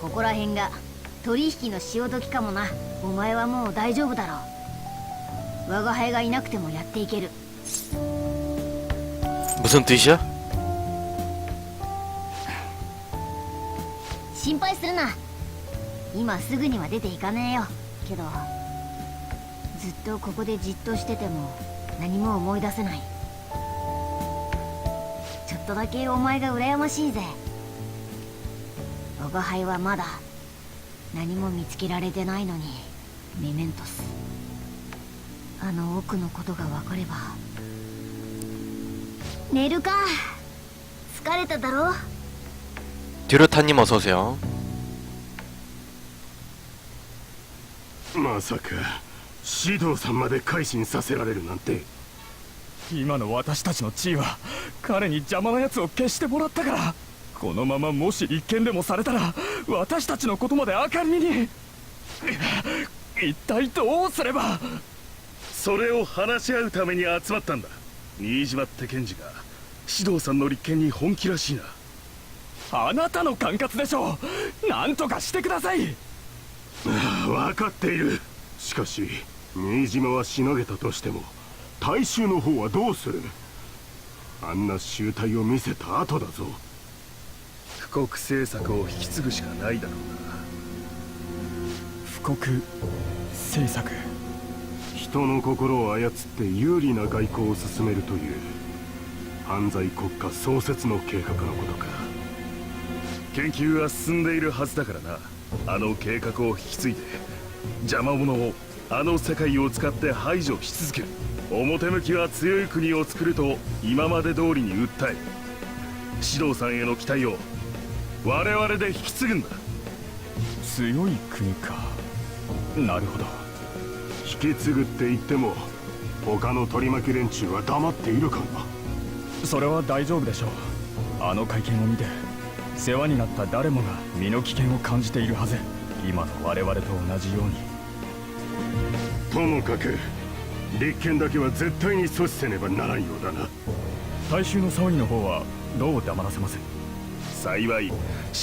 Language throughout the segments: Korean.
ここら辺が取引の潮時かもなお前はもう大丈夫だろう我が輩がいなくてもやっていける 무슨 뜻이야? 心配するな今すぐには出ていかねえよけどずっとここでじっとしてても何も思い出せないちょっとだけお前が羨ましいぜ 我が輩はまだ何も見つけられてないのにメメントスあの奥のことが分かれば寝るか疲れただろ 듀르타님 어서 오세요. まさか指導さんまで改心させられるなんて今の私たちの地位は彼に邪魔な奴を消してもらったから このままもし立件でもされたら私たちのことまで明るみに。一体どうすれば？それを話し合うために集まったんだ。新島って検事が指導さんの立件に本気らしいな。あなたの管轄でしょう。何とかしてください。分かっている。しかし新島はしのげたとしても大衆の方はどうする？あんな集体を見せた後だぞ。富国政策を引き継ぐしかないだろう富国政策人の心を操って有利な外交を進めるという犯罪国家創設の計画のことか。研究は進んでいるはずだからな。あの計画を引き継いで邪魔者をあの世界を使って排除し続ける表向きは強い国を作ると今まで通りに訴え指導さんへの期待を我々で引き継ぐんだ。強い国か。なるほど。引き継ぐって言っても他の取り巻き連中は黙っているかな。それは大丈夫でしょう。あの会見を見て世話になった誰もが身の危険を感じているはず。今の我々と同じように。ともかく立憲だけは絶対に阻止せねばならんようだな。大衆の騒ぎの方はどう黙らせます幸い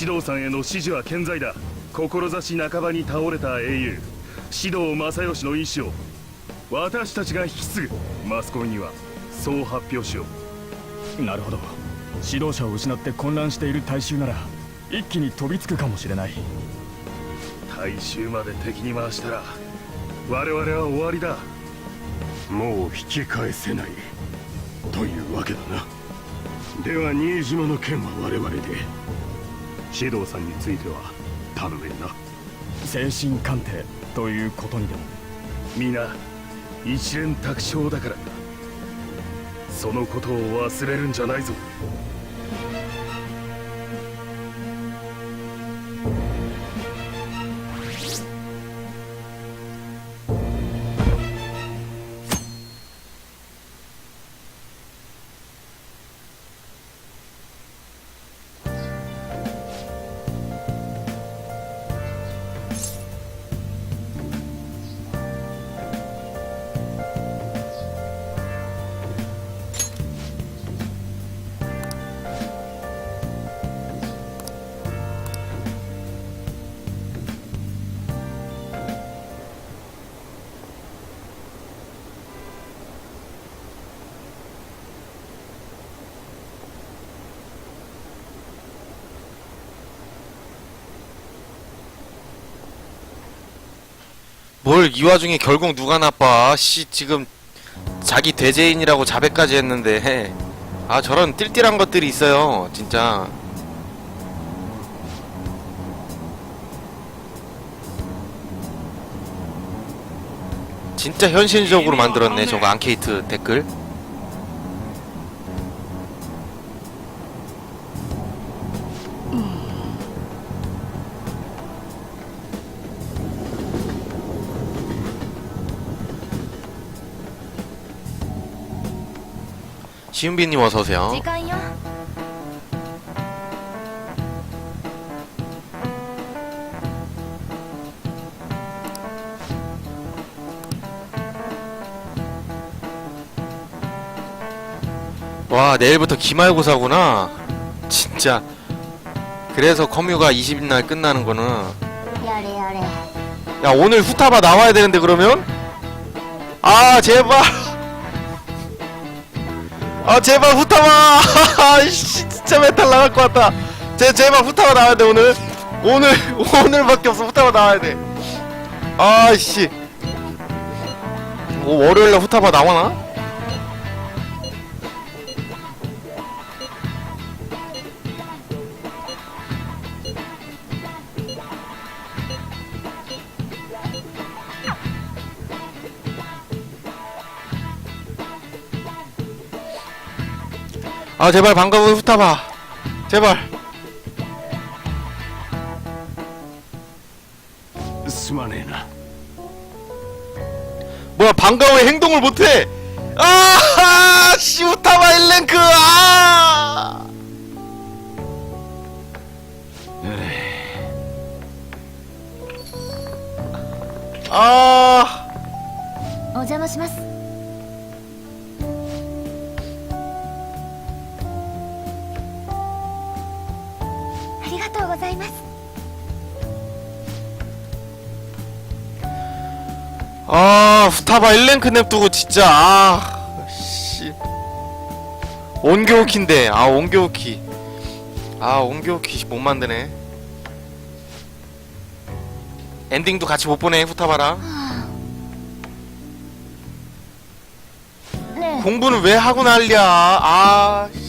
指導さんへの支持は健在だ。志半ばに倒れた英雄指導正義の意志を。私たちが引き継ぐ。マスコミにはそう発表しよう。なるほど。指導者を失って混乱している大衆なら一気に飛びつくかもしれない。大衆まで敵に回したら我々は終わりだ。もう引き返せない。というわけだなでは新島の件は我々で指導さんについては頼めんな。精神鑑定ということにでも。皆一連卓勝だからなそのことを忘れるんじゃないぞ 뭘 이 와중에 결국 누가 나빠? 씨 지금 자기 대제인이라고 자백까지 했는데. 아 저런 띨띨한 것들이 있어요 진짜. 진짜 현실적으로 만들었네 저거 앙케이트 댓글 지은비님 어서오세요. 와 내일부터 기말고사구나. 진짜. 그래서 커뮤가 20일날 끝나는 거는. 야 오늘 후타바 나와야 되는데 그러면? 아 제발. 아 제발 아이씨 진짜 메탈 나갈 것 같다. 제 제발 후타바 나와야 돼 오늘. 오늘 오늘밖에 없어. 후타바 나와야 돼. 아이씨. 오 월요일날 후타바 나와나? 아 제발 반가운 후타바 제발 すまねえな 뭐야 반가워의 행동을 못해 아 씨, 후타바 1랭크 아 아, お邪魔します とうございます 아, 후타바 1랭크 냅두고 진짜 아, 씨. 온교우키인데, 아, 온교우키. 아, 온교우키 못 만드네. 엔딩도 같이 못 보네, 후타바랑. ね 공부는 왜 하고 난리야? 아, 씨.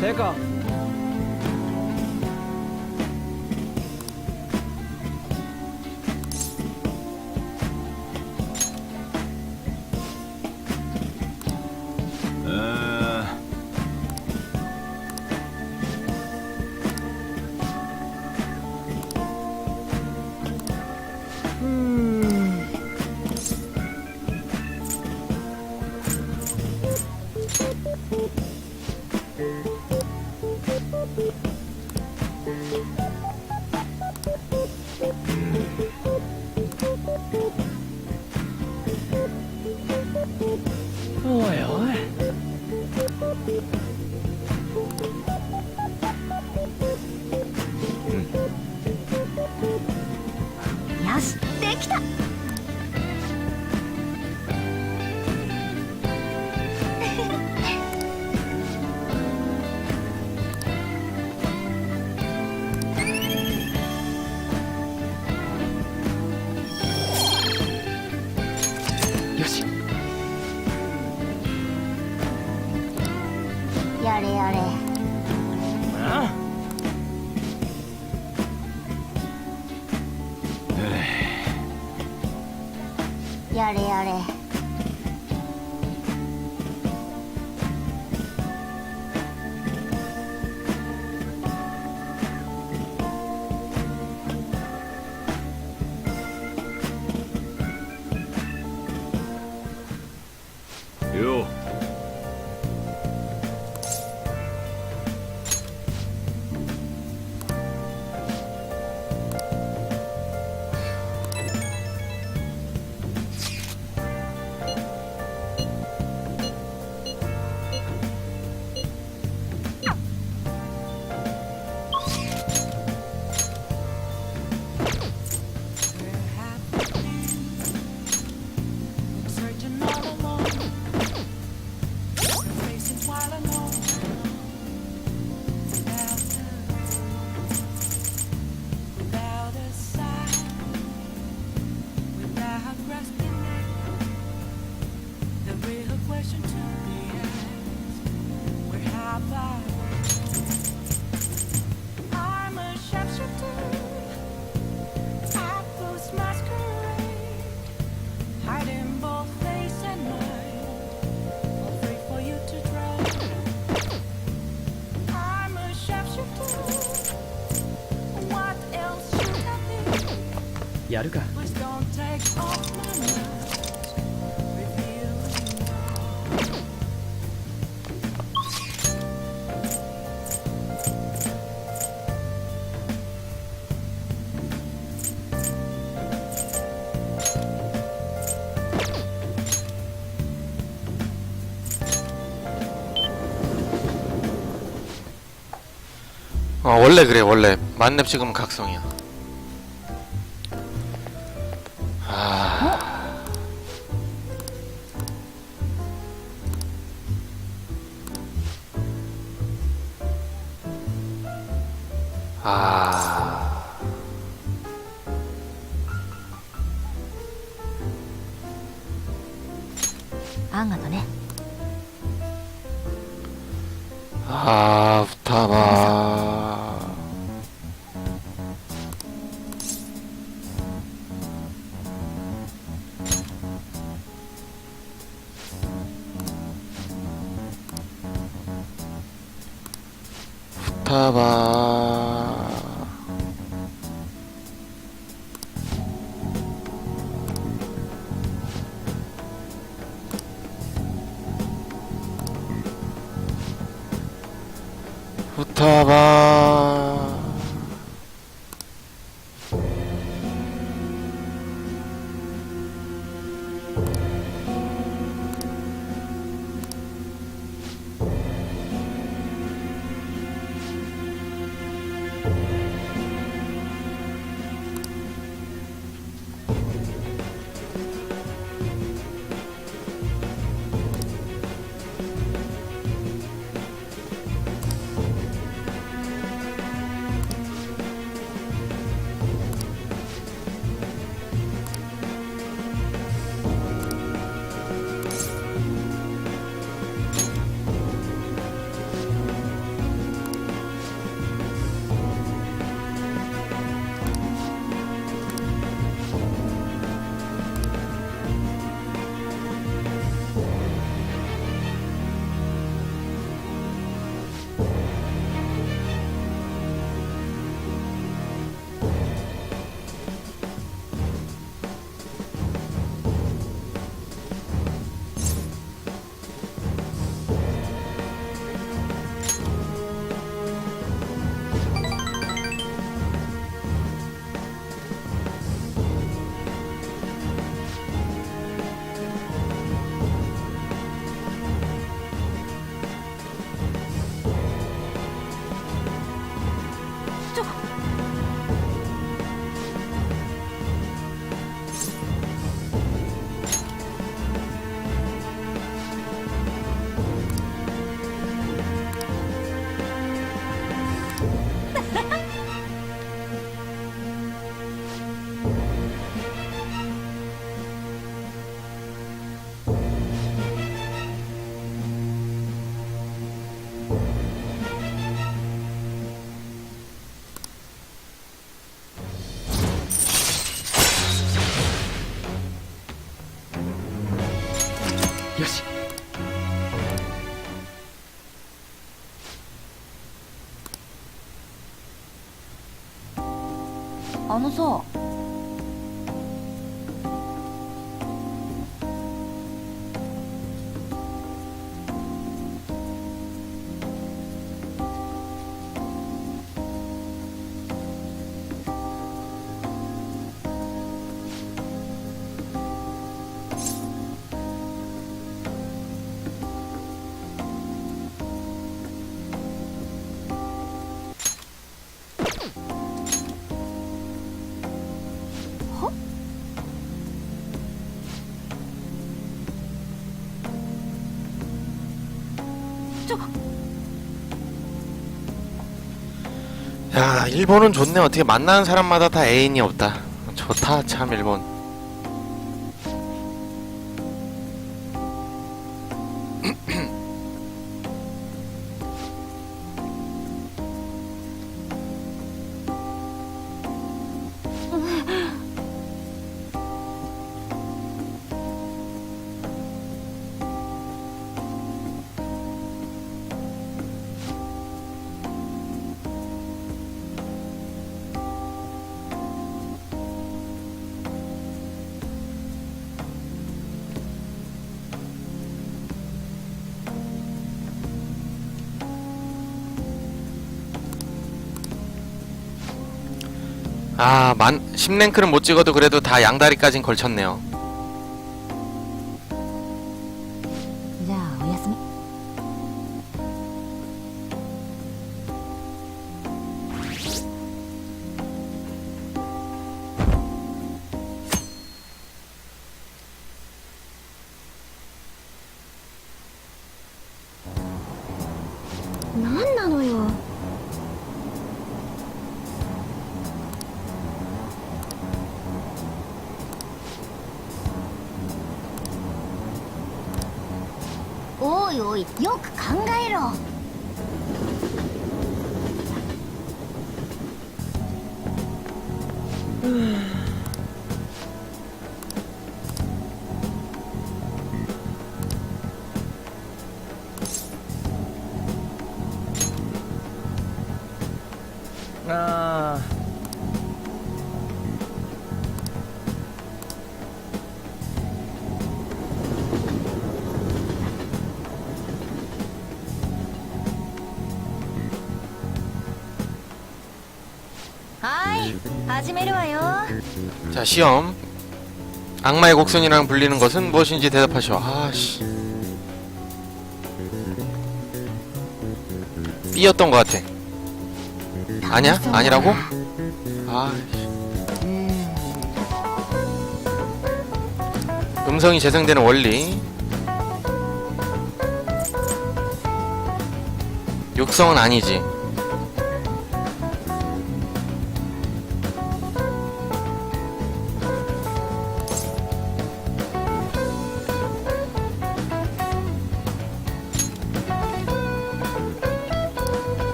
てかやれや person 어 원래 그래 원래. 만렙 찍으면 각성이야 부 あのさ 일본은 좋네. 어떻게 만나는 사람마다 다 애인이 없다. 좋다, 참, 일본. 아, 만 10랭크는 못 찍어도 그래도 다 양다리까진 걸쳤네요. おいよく考えろ。 始めるわよ 자, 시험. 악마의 곡선이랑 불리는 것은 무엇인지 대답하시오. 아씨. B였던 것 같아. 아니야? 아니라고? 아씨. 음성이 재생되는 원리. 육성은 아니지.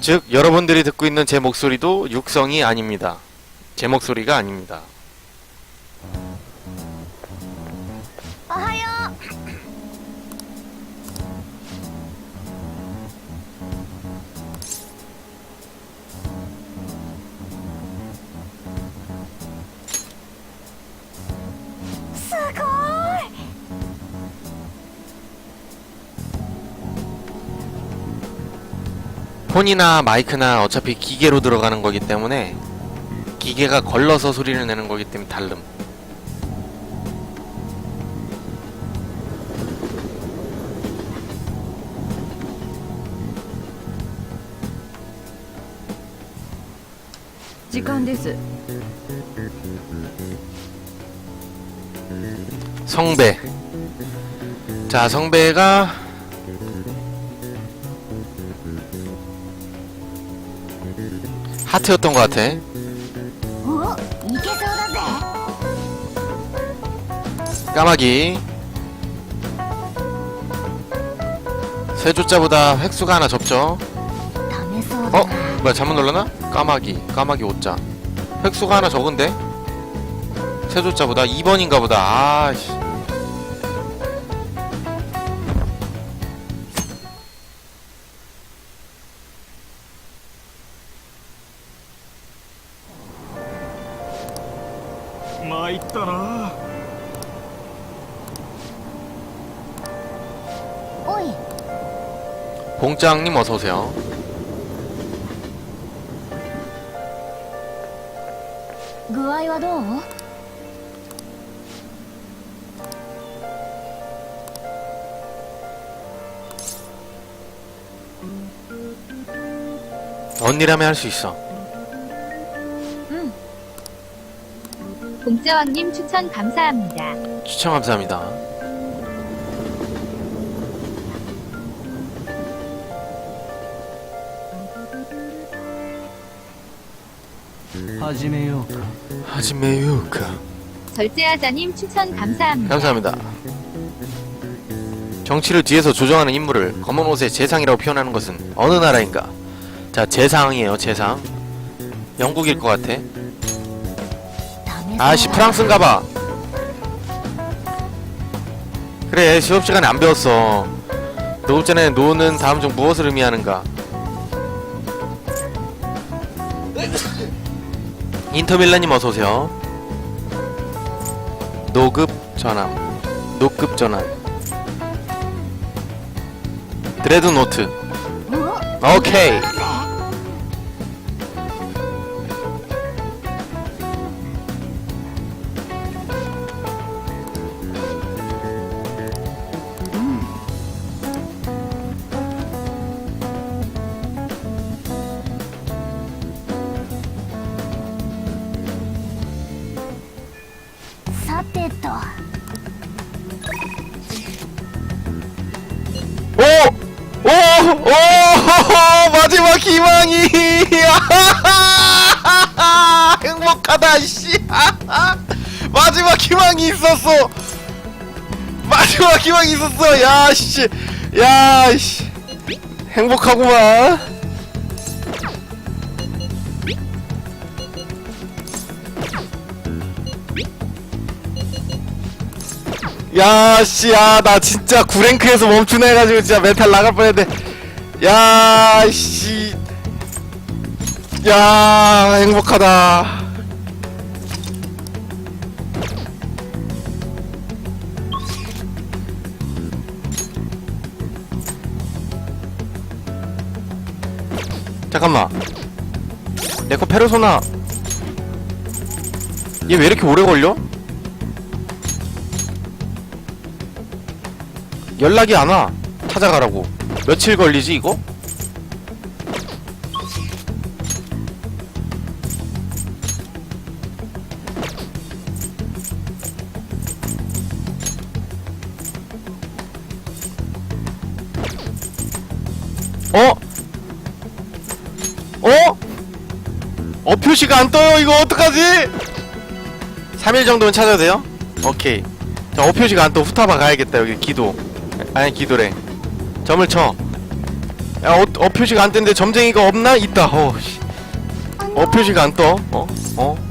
즉 여러분들이 듣고 있는 제 목소리도 육성이 아닙니다. 제 목소리가 아닙니다. 폰이나 마이크나 어차피 기계로 들어가는 거기 때문에 기계가 걸러서 소리를 내는 거기 때문에 달름. 시간です 성배. 자 성배가 하트였던 것 같아. 까마귀. 세조자보다 획수가 하나 적죠. 어? 뭐야 잘못 눌렀나? 까마귀. 까마귀 오자. 획수가 하나 적은데? 세조자보다 2번인가 보다. 아씨. 공장님 어서오세요. 그 언니라면 할 수 있어. 공자왕님 추천 감사합니다. 추천 감사합니다. 하지메요. 하지메요. 절제하자님 추천 감사합니다. 감사합니다. 정치를 뒤에서 조정하는 인물을 검은 옷의 재상이라고 표현하는 것은 어느 나라인가? 자, 재상이에요, 재상. 영국일 것 같아. 아씨, 프랑스인가 봐. 그래, 수업 시간에 안 배웠어. 노업 전에 노는 다음 중 무엇을 의미하는가? 인터밀라님 어서오세요. 노급 전함. 노급 전함. 드레드노트. 오케이 희망이! 행복하다, 씨! 마지막 희망이 있었어! 마지막 희망이 있었어! 야, 씨! 야, 씨! 행복하구만! 야, 씨, 야, 나 진짜 9랭크에서 멈추나 해가지고 진짜 멘탈 나갈 뻔했는데. 야, 씨. 야, 행복하다. 잠깐만. 내 거 페르소나. 얘 왜 이렇게 오래 걸려? 연락이 안 와. 찾아가라고. 며칠 걸리지 이거? 표시가 안 떠요 이거 어떡하지? 3일 정도는 찾아도 돼요? 오케이 자 어표시가 안 떠 후타바 가야겠다 여기 기도 아니 기도래 점을 쳐 야, 어, 어 표시가 안 뜨는데 점쟁이가 없나? 있다 어, 씨. 어 표시가 안 떠? 어? 어?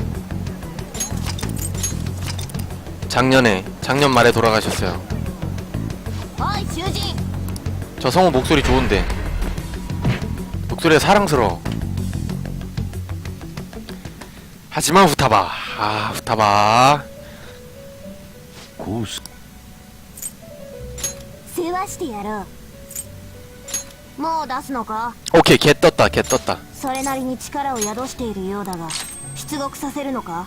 작년에 작년 말에 돌아가셨어요 おい囚人 저 성우 목소리 좋은데 목소리가 사랑스러워 하지만 후타바 아 후타바 こうす世話してやろうもう出すのか 오케이 개 떴다 개 떴다 それなりに力を宿しているようだが出獄させるのか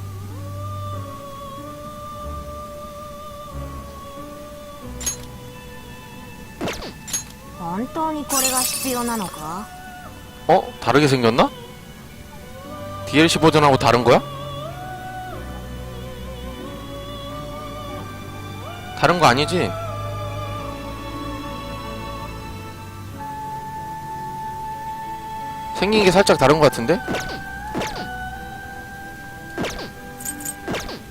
本当にこれが必要なのか 어? 다르게 생겼나? DLC 버전하고 다른 거야? 다른 거 아니지? 생긴 게 살짝 다른 거 같은데?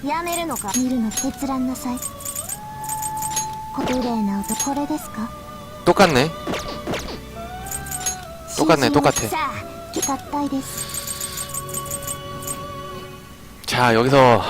やめるのか見るの閲覧なさいこ綺麗な音これですか 똑같네. 똑같네, 똑같아. 자, 여기서